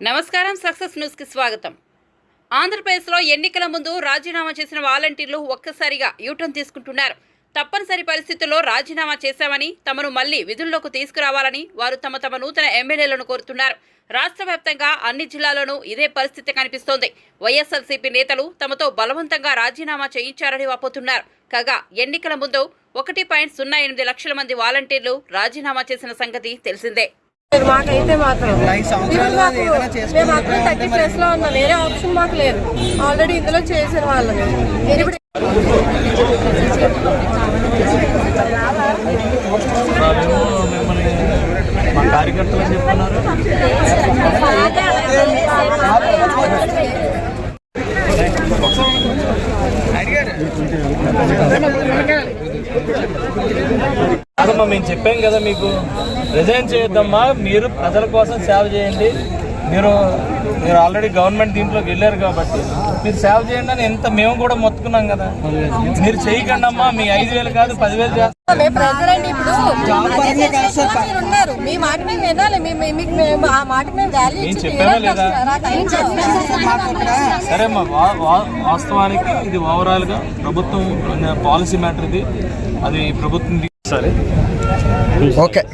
నమస్కారం సక్సెస్ న్యూస్కి స్వాగతం. ఆంధ్రప్రదేశ్లో ఎన్నికల ముందు రాజీనామా చేసిన వాలంటీర్లు ఒక్కసారిగా యూటర్న్ తీసుకుంటున్నారు. తప్పనిసరి పరిస్థితుల్లో రాజీనామా చేశామని తమను మళ్ళీ విధుల్లోకి తీసుకురావాలని వారు తమ తమ నూతన ఎమ్మెల్యేలను కోరుతున్నారు. రాష్ట్ర వ్యాప్తంగా అన్ని జిల్లాల్లోనూ ఇదే పరిస్థితి కనిపిస్తోంది. వైఎస్ఆర్సీపీ నేతలు తమతో బలవంతంగా రాజీనామా చేయించారని వాపోతున్నారు. కాగా ఎన్నికల ముందు ఒకటి పాయింట్ సున్నా ఎనిమిది లక్షల మంది వాలంటీర్లు రాజీనామా చేసిన సంగతి తెలిసిందే. మాకైతే మాత్రం. మేము అక్కడ థర్టీ ప్లస్లో ఉన్నాం. వేరే ఆప్షన్ మాకు లేదు. ఆల్రెడీ ఇందులో చేసిన వాళ్ళని. వాళ్ళేమో మిమ్మల్ని మా కార్యకర్తలు అని చెప్తున్నారు కాదమ్మా మేము చెప్పాం కదా మీకు. రిజైన్ చేయొద్దమ్మా మీరు ప్రజల కోసం సేవ చేయండి. మీరు మీరు ఆల్రెడీ గవర్నమెంట్ దీంట్లోకి వెళ్ళారు కాబట్టి మీరు సేవ చేయండి అని ఎంత మేము కూడా మొత్తుకున్నాం కదా. మీరు చేయకండి అమ్మా మీ ఐదు వేలు కాదు పదివేలు చేస్తాం. మేము ప్రజలండి ఇప్పుడు. మీరు ఉన్నారు. మీ మాట మేము వినాలి. మీ- మీ- మీకు మేము ఆ మాట మేము వాల్యూ ఏం ఇచ్చి చెప్పారా లేదా? సరే అమ్మా వా- వా- వాస్తవానికి ఇది ఓవరాల్గా ప్రభుత్వం పాలసీ మ్యాటర్ ఇది. అది ప్రభుత్వం సరే. ఓకే.